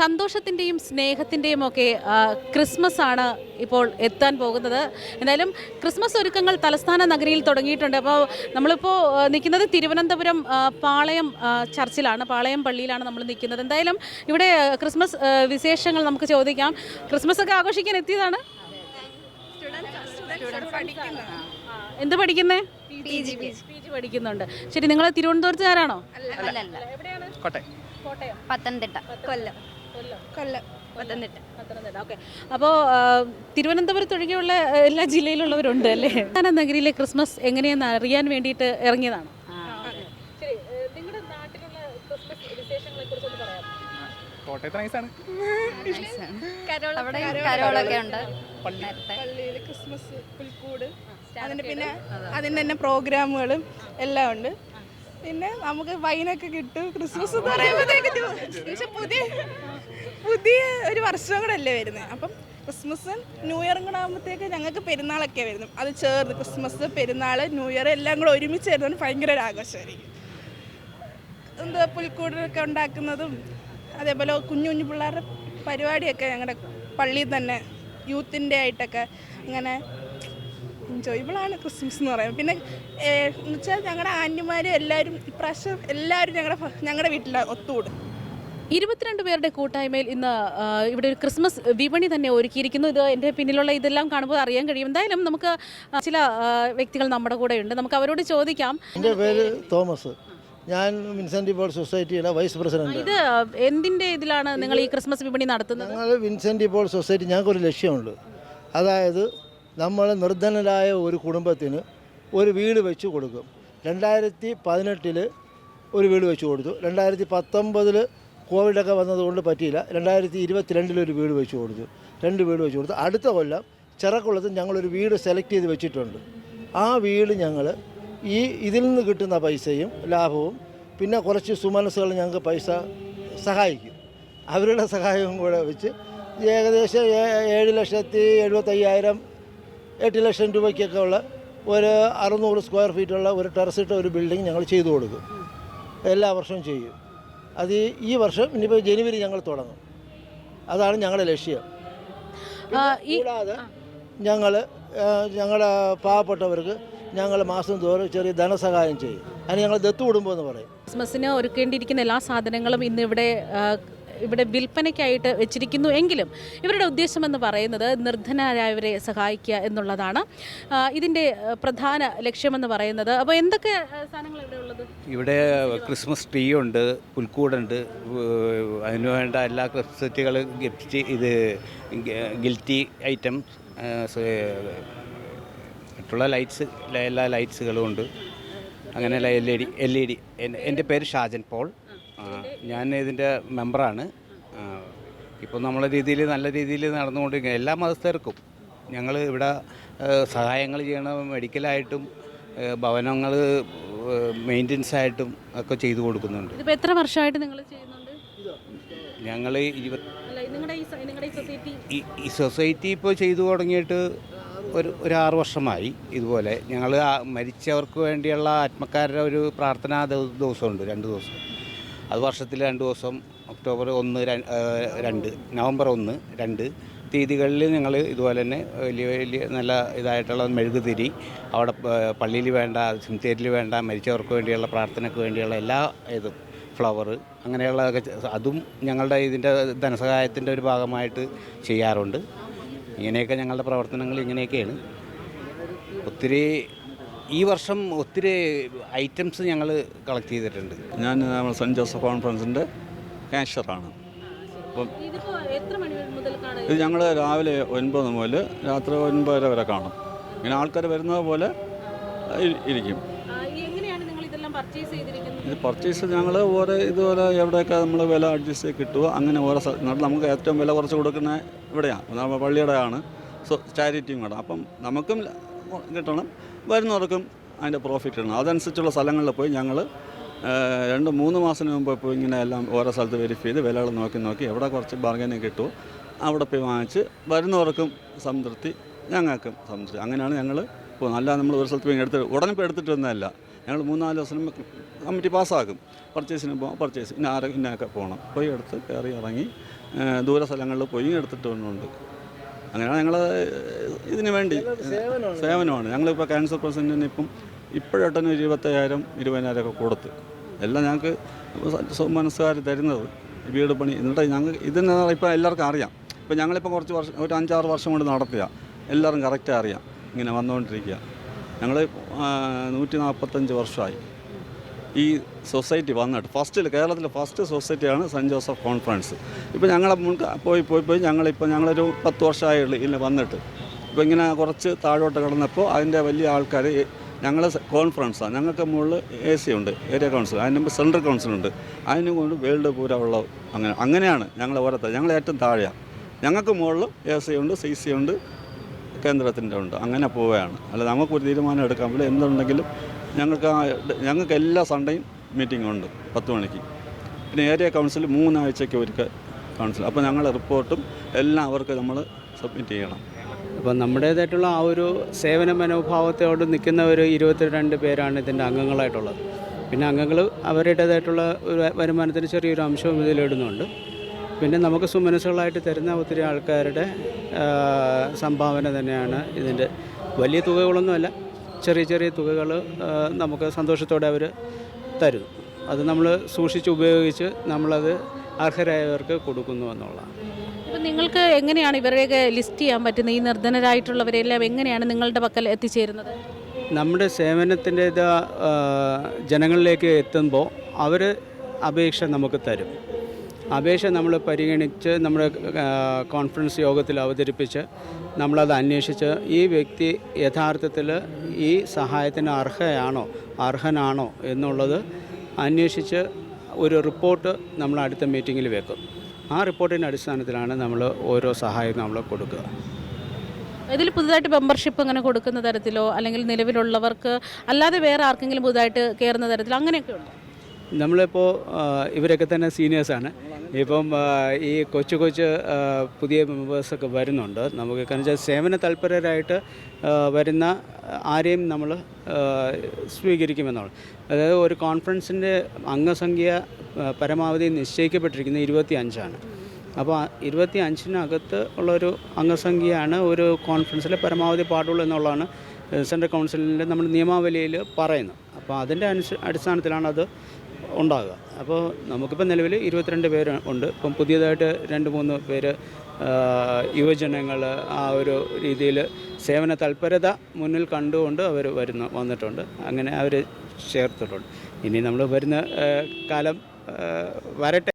സന്തോഷത്തിന്റെയും സ്നേഹത്തിന്റെയും ഒക്കെ ക്രിസ്മസ് ആണ് ഇപ്പോൾ എത്താൻ പോകുന്നത്. എന്തായാലും ക്രിസ്മസ് ഒരുക്കങ്ങൾ തലസ്ഥാന നഗരിയിൽ തുടങ്ങിയിട്ടുണ്ട്. അപ്പോൾ നമ്മളിപ്പോൾ നിൽക്കുന്നത് തിരുവനന്തപുരം പാളയം ചർച്ചിലാണ്. പാളയം പള്ളിയിലാണ് നമ്മൾ നിൽക്കുന്നത്. എന്തായാലും ഇവിടെ ക്രിസ്മസ് വിശേഷങ്ങൾ നമുക്ക് ചോദിക്കാം. ക്രിസ്മസ് ഒക്കെ ആഘോഷിക്കാൻ എത്തിയതാണ്? ആ, എന്ത് പഠിക്കുന്നേ? പി ജി പഠിക്കുന്നുണ്ട്. ശരി നിങ്ങൾ തിരുവനന്തപുരത്തുകാരാണോ? പത്തനംതിട്ട കൊല്ലം. കൊല്ലം. പത്തനംതിട്ട. പത്തനംതിട്ട. ഓക്കെ. അപ്പോൾ തിരുവനന്തപുരത്ത് ഒഴികെയുള്ള എല്ലാ ജില്ലയിലുള്ളവരുണ്ട് അല്ലേ? പ്രധാന നഗരിയിലെ ക്രിസ്മസ് എങ്ങനെയെന്ന് അറിയാൻ വേണ്ടിയിട്ട് ഇറങ്ങിയതാണ്. ശരി നിങ്ങളുടെ നാട്ടിലുള്ള ക്രിസ്മസ് വിശേഷങ്ങളെ കുറിച്ചൊന്ന് പറയാം കോട്ടയത്ത് നൈസാണ്. പള്ളിയിൽ ക്രിസ്മസ് പുൽക്കൂട്. അതിന് പിന്നെ അതിന് തന്നെ പ്രോഗ്രാമുകളും എല്ലാം ഉണ്ട്. പിന്നെ നമുക്ക് വൈനൊക്കെ കിട്ടും. ക്രിസ്മസ് എന്ന് പറയുമ്പോഴത്തേക്ക് പക്ഷെ പുതിയ പുതിയ ഒരു വർഷം കൂടെ അല്ലേ വരുന്നത് അപ്പം ക്രിസ്മസ് ന്യൂ ഇയറും കൂടെ ആകുമ്പോഴത്തേക്ക് ഞങ്ങൾക്ക് പെരുന്നാളൊക്കെ വരുന്നു. അത് ചേർന്ന് ക്രിസ്മസ് പെരുന്നാൾ ന്യൂ ഇയർ എല്ലാം കൂടെ ഒരുമിച്ച് വരുന്നത് ഭയങ്കര ഒരു ആഘോഷമായിരിക്കും. എന്താ പുൽക്കൂടൊക്കെ ഉണ്ടാക്കുന്നതും അതേപോലെ കുഞ്ഞു കുഞ്ഞു പിള്ളേരുടെ പരിപാടിയൊക്കെ ഞങ്ങളുടെ പള്ളിയിൽ തന്നെ യൂത്തിന്റെ ആയിട്ടൊക്കെ അങ്ങനെ എൻജോയബിളാണ് ക്രിസ്മസ് എന്ന് പറയുന്നത്. പിന്നെ എന്ന് വെച്ചാൽ ഞങ്ങളുടെ ആന്റിമാരും എല്ലാവരും ഇപ്രാവശ്യം എല്ലാവരും ഞങ്ങളുടെ ഞങ്ങളുടെ വീട്ടിൽ ഒത്തുകൂടും. ഇരുപത്തിരണ്ട് പേരുടെ കൂട്ടായ്മയിൽ ഇന്ന് ഇവിടെ ഒരു ക്രിസ്മസ് വിപണി തന്നെ ഒരുക്കിയിരിക്കുന്നു. ഇത് എന്റെ പിന്നിലുള്ള ഇതെല്ലാം കാണുമ്പോൾ അറിയാൻ കഴിയും. എന്തായാലും നമുക്ക് ചില വ്യക്തികൾ നമ്മുടെ കൂടെ ഉണ്ട്. നമുക്ക് അവരോട് ചോദിക്കാം. എന്റെ പേര് തോമസ്. ഞാൻ വിൻസെന്റ് പോൾ സൊസൈറ്റിയുടെ വൈസ് പ്രസിഡന്റ് ഇത് എന്തിന്റെ ഇതിലാണ് നിങ്ങൾ ഈ ക്രിസ്മസ് വിപണി നടത്തുന്നത്? ഞങ്ങൾ വിൻസെന്റ് പോൾ സൊസൈറ്റി ഞങ്ങൾക്കൊരു ലക്ഷ്യമുണ്ട്. അതായത് നമ്മൾ നിർധനരായ ഒരു കുടുംബത്തിന് ഒരു വീട് വെച്ച് കൊടുക്കും. രണ്ടായിരത്തി പതിനെട്ടിൽ ഒരു വീട് വെച്ച് കൊടുത്തു. രണ്ടായിരത്തി പത്തൊമ്പതിൽ കോവിഡൊക്കെ വന്നതുകൊണ്ട് പറ്റിയില്ല. രണ്ടായിരത്തി ഇരുപത്തിരണ്ടിലൊരു വീട് വെച്ച് കൊടുത്തു. രണ്ട് വീട് വെച്ച് കൊടുത്തു. അടുത്ത കൊല്ലം ചിറക്കുളത്ത് ഞങ്ങളൊരു വീട് സെലക്ട് ചെയ്ത് വെച്ചിട്ടുണ്ട്. ആ വീട് ഞങ്ങൾ ഈ ഇതിൽ നിന്ന് കിട്ടുന്ന പൈസയും ലാഭവും പിന്നെ കുറച്ച് സുമനസ്സുകൾ ഞങ്ങൾക്ക് പൈസ സഹായിക്കും. അവരുടെ സഹായവും കൂടെ വെച്ച് ഏകദേശം ഏഴ് ലക്ഷത്തി എഴുപത്തയ്യായിരം എട്ട് ലക്ഷം രൂപയ്ക്കൊക്കെ ഉള്ള ഒരു അറുന്നൂറ് സ്ക്വയർ ഫീറ്റുള്ള ഒരു ടെറസിട്ട ഒരു ബിൽഡിംഗ് ഞങ്ങൾ ചെയ്തു കൊടുക്കും. എല്ലാ വർഷവും ചെയ്യും. അത് ഈ- വർഷം ഇനിയിപ്പോൾ ജനുവരി ഞങ്ങൾ തുടങ്ങും. അതാണ് ഞങ്ങളുടെ ലക്ഷ്യം. കൂടാതെ ഞങ്ങൾ ഞങ്ങളുടെ പാവപ്പെട്ടവർക്ക് ഞങ്ങൾ മാസം തോറും ചെറിയ ധനസഹായം ചെയ്യും. അതിന് ഞങ്ങൾ ദത്തു കുടുംബം എന്ന് പറയും. ക്രിസ്മസിന് ഒരുക്കേണ്ടിയിരിക്കുന്ന എല്ലാ സാധനങ്ങളും ഇന്ന് ഇവിടെ ഇവിടെ വിൽപ്പനയ്ക്കായിട്ട് വെച്ചിരിക്കുന്നു എങ്കിലും ഇവരുടെ ഉദ്ദേശം എന്ന് പറയുന്നത് നിർധനരായവരെ സഹായിക്കുക എന്നുള്ളതാണ്. ഇതിന്റെ പ്രധാന ലക്ഷ്യമെന്ന് പറയുന്നത്. അപ്പോൾ എന്തൊക്കെ സാധനങ്ങൾ ഇവിടെ ഉള്ളത്? ഇവിടെ ക്രിസ്മസ് ട്രീ ഉണ്ട് പുൽക്കൂടുണ്ട് അതിന് വേണ്ട എല്ലാ ക്രിസ്മസുകളും ഗിഫ്റ്റ് ഇത് ഗിൽറ്റി ഐറ്റം മറ്റുള്ള ലൈറ്റ്സ് എല്ലാ ലൈറ്റ്സുകളും ഉണ്ട്. അങ്ങനെ L E D L E D എന്റെ പേര് ഷാജൻ പോൾ. ഞാൻ ഇതിന്റെ മെമ്പറാണ്. ഇപ്പോൾ നമ്മളെ രീതിയിൽ നല്ല രീതിയിൽ നടന്നുകൊണ്ടിരിക്കുക എല്ലാ മതസ്ഥർക്കും ഞങ്ങൾ ഇവിടെ സഹായങ്ങൾ ചെയ്യണം മെഡിക്കലായിട്ടും ഭവനങ്ങൾ മെയിന്റനൻസ് ആയിട്ടും ഒക്കെ ചെയ്തു കൊടുക്കുന്നുണ്ട്. ഇതിപ്പോൾ എത്ര വർഷമായിട്ട് നിങ്ങൾ ചെയ്യുന്നുണ്ട്? ഞങ്ങൾ ഈ സൊസൈറ്റി ഇപ്പോൾ ചെയ്തു തുടങ്ങിയിട്ട് ഒരു ഒരു ആറ് വർഷമായി ഇതുപോലെ. ഞങ്ങൾ മരിച്ചവർക്ക് വേണ്ടിയുള്ള ആത്മക്കാരുടെ ഒരു പ്രാർത്ഥനാ ദിവ- ദിവസമുണ്ട് രണ്ട് ദിവസം. അത് വർഷത്തിൽ രണ്ട് ദിവസം ഒക്ടോബർ ഒന്ന് രണ്ട് നവംബർ ഒന്ന് രണ്ട്. തീയതികളിൽ ഞങ്ങൾ ഇതുപോലെ തന്നെ വലിയ വലിയ നല്ല ഇതായിട്ടുള്ള മെഴുകുതിരി അവിടെ പള്ളിയിൽ വേണ്ട സിംതേരിൽ വേണ്ട മരിച്ചവർക്ക് വേണ്ടിയുള്ള പ്രാർത്ഥനയ്ക്ക് വേണ്ടിയുള്ള എല്ലാ ഇതും ഫ്ലവർ അങ്ങനെയുള്ളതൊക്കെ അതും ഞങ്ങളുടെ ഇതിന്റെ ധനസഹായത്തിന്റെ ഒരു ഭാഗമായിട്ട് ചെയ്യാറുണ്ട്. ഇങ്ങനെയൊക്കെ ഞങ്ങളുടെ പ്രവർത്തനങ്ങൾ ഇങ്ങനെയൊക്കെയാണ്. ഒത്തിരി ഈ വർഷം ഒത്തിരി ഐറ്റംസ് ഞങ്ങൾ കളക്ട് ചെയ്തിട്ടുണ്ട്. ഞാൻ നമ്മൾ സെന്റ് ജോസഫ് കോൺഫറൻസിന്റെ ക്യാഷറാണ് അപ്പം ഇത് ഞങ്ങൾ രാവിലെ ഒൻപത് മുതൽ രാത്രി ഒൻപതര വരെ കാണും. ഇങ്ങനെ ആൾക്കാർ വരുന്നത് പോലെ ഇരിക്കും. എങ്ങനെയാണ് നിങ്ങൾ ഇതെല്ലാം പർച്ചേസ് ചെയ്തിരിക്കുന്നത്? ഇത് പർച്ചേസ് ഞങ്ങൾ ഓരോ ഇതുപോലെ എവിടെയൊക്കെ നമ്മൾ വില അഡ്ജസ്റ്റ് ചെയ്ത് കിട്ടുമോ അങ്ങനെ ഓരോ എന്നിട്ട് നമുക്ക് ഏറ്റവും വില കുറച്ച് കൊടുക്കുന്ന ഇവിടെയാണ്. പള്ളിയുടെ ആണ് സോ ചാരിറ്റിയും കൂടെ. അപ്പം നമുക്കും കിട്ടണം. വരുന്നവർക്കും അതിന്റെ പ്രോഫിറ്റ് കിട്ടണം അതനുസരിച്ചുള്ള സ്ഥലങ്ങളിൽ പോയി ഞങ്ങൾ രണ്ട് മൂന്ന് മാസം മുമ്പ് പോയി ഇങ്ങനെ എല്ലാം ഓരോ സ്ഥലത്ത് വെരിഫൈ ചെയ്ത് വിലകൾ നോക്കി നോക്കി എവിടെ കുറച്ച് ബാർഗനിങ് കിട്ടുമോ അവിടെ പോയി വാങ്ങിച്ച് വരുന്നവർക്കും സംതൃപ്തി ഞങ്ങൾക്കും സംതൃപ്തി. അങ്ങനെയാണ് ഞങ്ങൾ പോകുന്നത്. അല്ല നമ്മൾ ഒരു സ്ഥലത്ത് പോയി എടുത്ത് ഉടനെ ഇപ്പോൾ എടുത്തിട്ട് വന്നതല്ല. ഞങ്ങൾ മൂന്നാൽ ദിവസം കമ്മിറ്റി പാസ്സാക്കും പർച്ചേസിന് പോകാം പർച്ചേസ് ഇന്ന ആരെ ഇന്നൊക്കെ പോകണം. പോയി എടുത്ത് കയറി ഇറങ്ങി ദൂര സ്ഥലങ്ങളിൽ പോയി എടുത്തിട്ട് വന്നുണ്ട് അങ്ങനെയാണ് ഞങ്ങൾ ഇതിന് വേണ്ടി സേവനമാണ്. ഞങ്ങളിപ്പോൾ ക്യാൻസർ പേഴ്സന്റിന് ഇപ്പം ഇപ്പോഴൊട്ടന് ഇരുപത്തയ്യായിരം ഇരുപതിനായിരം ഒക്കെ കൊടുത്ത്. എല്ലാം ഞങ്ങൾക്ക് മനസ്സുകാർ തരുന്നത്. വീട് പണി എന്നിട്ട് ഞങ്ങൾ ഇതിന് ഇപ്പോൾ എല്ലാവർക്കും അറിയാം. ഇപ്പോൾ ഞങ്ങളിപ്പോൾ കുറച്ച് വർഷം ഒരു അഞ്ചാറ് വർഷം കൊണ്ട് നടത്തുക എല്ലാവരും കറക്റ്റ് അറിയാം. ഇങ്ങനെ വന്നുകൊണ്ടിരിക്കുക ഞങ്ങൾ നൂറ്റി നാൽപ്പത്തഞ്ച് വർഷമായി ഈ സൊസൈറ്റി വന്നിട്ട് ഫസ്റ്റിൽ കേരളത്തിലെ ഫസ്റ്റ് സൊസൈറ്റിയാണ് സെന്റ് ജോസഫ് കോൺഫറൻസ്. ഇപ്പോൾ ഞങ്ങളെ മുൻക പോയി പോയി പോയി ഞങ്ങളിപ്പോൾ ഞങ്ങളൊരു പത്ത് വർഷമായുള്ളൂ ഇതിൽ വന്നിട്ട്. ഇപ്പോൾ ഇങ്ങനെ കുറച്ച് താഴോട്ട് കിടന്നപ്പോൾ അതിന്റെ വലിയ ആൾക്കാർ ഞങ്ങൾ കോൺഫറൻസാണ് ഞങ്ങൾക്ക് മുകളിൽ എ സി ഉണ്ട് ഏരിയ കൗൺസിൽ. അതിന് മുമ്പ് സെൻട്രൽ കൗൺസിലുണ്ട് അതിന് കൊണ്ട് വേൾഡ് പൂരമുള്ള അങ്ങനെ അങ്ങനെയാണ് ഞങ്ങൾ ഓരോരുത്തർ ഞങ്ങൾ ഏറ്റവും താഴെയാണ് ഞങ്ങൾക്ക് മുകളിൽ എ സി ഉണ്ട് സി സി ഉണ്ട് കേന്ദ്രത്തിന്റെ ഉണ്ട്. അങ്ങനെ പോവുകയാണ്. അല്ല നമുക്കൊരു തീരുമാനം എടുക്കാൻ പറ്റില്ല. എന്തുണ്ടെങ്കിലും ഞങ്ങൾക്ക് ആ ഞങ്ങൾക്ക് എല്ലാ സൺഡേയും മീറ്റിംഗ് ഉണ്ട് പത്ത് മണിക്ക്. പിന്നെ ഏരിയ കൗൺസിൽ മൂന്നാഴ്ചയ്ക്ക് ഒരിക്കൽ കൗൺസിൽ അപ്പോൾ ഞങ്ങളുടെ റിപ്പോർട്ടും എല്ലാം അവർക്ക് നമ്മൾ സബ്മിറ്റ് ചെയ്യണം. അപ്പോൾ നമ്മുടേതായിട്ടുള്ള ആ ഒരു സേവന മനോഭാവത്തോട് നിൽക്കുന്ന ഒരു ഇരുപത്തിരണ്ട് പേരാണ് ഇതിന്റെ അംഗങ്ങളായിട്ടുള്ളത്. പിന്നെ അംഗങ്ങൾ അവരുടേതായിട്ടുള്ള ഒരു വരുമാനത്തിന് ചെറിയൊരു അംശവും ഇതിലിടുന്നുണ്ട്. പിന്നെ നമുക്ക് സുമനസ്സുകളായിട്ട് തരുന്ന ഒത്തിരി ആൾക്കാരുടെ സംഭാവന തന്നെയാണ് ഇതിന്റെ. വലിയ തുകകളൊന്നുമല്ല ചെറിയ ചെറിയ തുകകൾ നമുക്ക് സന്തോഷത്തോടെ അവർ തരും. അത് നമ്മൾ സൂക്ഷിച്ച് ഉപയോഗിച്ച് നമ്മളത് അർഹരായവർക്ക് കൊടുക്കുന്നു എന്നുള്ളതാണ്. ഇപ്പം നിങ്ങൾക്ക് എങ്ങനെയാണ് ഇവരെയൊക്കെ ലിസ്റ്റ് ചെയ്യാൻ പറ്റുന്നത്? ഈ നിർധനരായിട്ടുള്ളവരെല്ലാം എങ്ങനെയാണ് നിങ്ങളുടെ പക്കൽ എത്തിച്ചേരുന്നത്? നമ്മുടെ സേവനത്തിന്റെ ജനങ്ങളിലേക്ക് എത്തുമ്പോൾ അവർ അപേക്ഷ നമുക്ക് തരും. അപേക്ഷ നമ്മൾ പരിഗണിച്ച് നമ്മുടെ കോൺഫറൻസ് യോഗത്തിൽ അവതരിപ്പിച്ച് നമ്മളത് അന്വേഷിച്ച് ഈ വ്യക്തി യഥാർത്ഥത്തിൽ ഈ സഹായത്തിന് അർഹയാണോ അർഹനാണോ എന്നുള്ളത് അന്വേഷിച്ച് ഒരു റിപ്പോർട്ട് നമ്മൾ അടുത്ത മീറ്റിങ്ങിൽ വെക്കും. ആ റിപ്പോർട്ടിന്റെ അടിസ്ഥാനത്തിലാണ് നമ്മൾ ഓരോ സഹായം നമ്മൾ കൊടുക്കുക. ഇതിൽ പുതുതായിട്ട് മെമ്പർഷിപ്പ് അങ്ങനെ കൊടുക്കുന്ന തരത്തിലോ അല്ലെങ്കിൽ നിലവിലുള്ളവർക്ക് അല്ലാതെ വേറെ ആർക്കെങ്കിലും പുതുതായിട്ട് കയറുന്ന തരത്തിലോ അങ്ങനെയൊക്കെ ഉണ്ടോ? നമ്മളിപ്പോൾ ഇവരൊക്കെ തന്നെ സീനിയേഴ്സാണ് ഇപ്പം ഈ കൊച്ചു കൊച്ചു പുതിയ മെമ്പേഴ്സൊക്കെ വരുന്നുണ്ട്. നമുക്ക് കാരണം വെച്ചാൽ സേവന തൽപരരായിട്ട് വരുന്ന ആരെയും നമ്മൾ സ്വീകരിക്കുമെന്നാണ് അതായത് ഒരു കോൺഫറൻസിന്റെ അംഗസംഖ്യ പരമാവധി നിശ്ചയിക്കപ്പെട്ടിരിക്കുന്നത് ഇരുപത്തി അഞ്ചാണ് അപ്പോൾ ഇരുപത്തി അഞ്ചിനകത്ത് ഉള്ളൊരു അംഗസംഖ്യയാണ് ഒരു കോൺഫറൻസിലെ പരമാവധി പാടുള്ളൂ എന്നുള്ളതാണ് സെൻട്രൽ കൗൺസിലിന്റെ നമ്മുടെ നിയമാവലിയിൽ പറയുന്നത്. അപ്പോൾ അതിന്റെ അടിസ്ഥാനത്തിലാണ് അത് ഉണ്ടാകുക. അപ്പോൾ നമുക്കിപ്പോൾ നിലവിൽ ഇരുപത്തിരണ്ട് പേര് ഉണ്ട്. ഇപ്പം പുതിയതായിട്ട് രണ്ട് മൂന്ന് പേര് യുവജനങ്ങൾ ആ ഒരു രീതിയിൽ സേവന തൽപരത മുന്നിൽ കണ്ടുകൊണ്ട് അവർ വരുന്നു വന്നിട്ടുണ്ട്. അങ്ങനെ അവർ ചേർത്തിട്ടുണ്ട്. ഇനി നമ്മൾ വരുന്ന കാലം വരട്ടെ.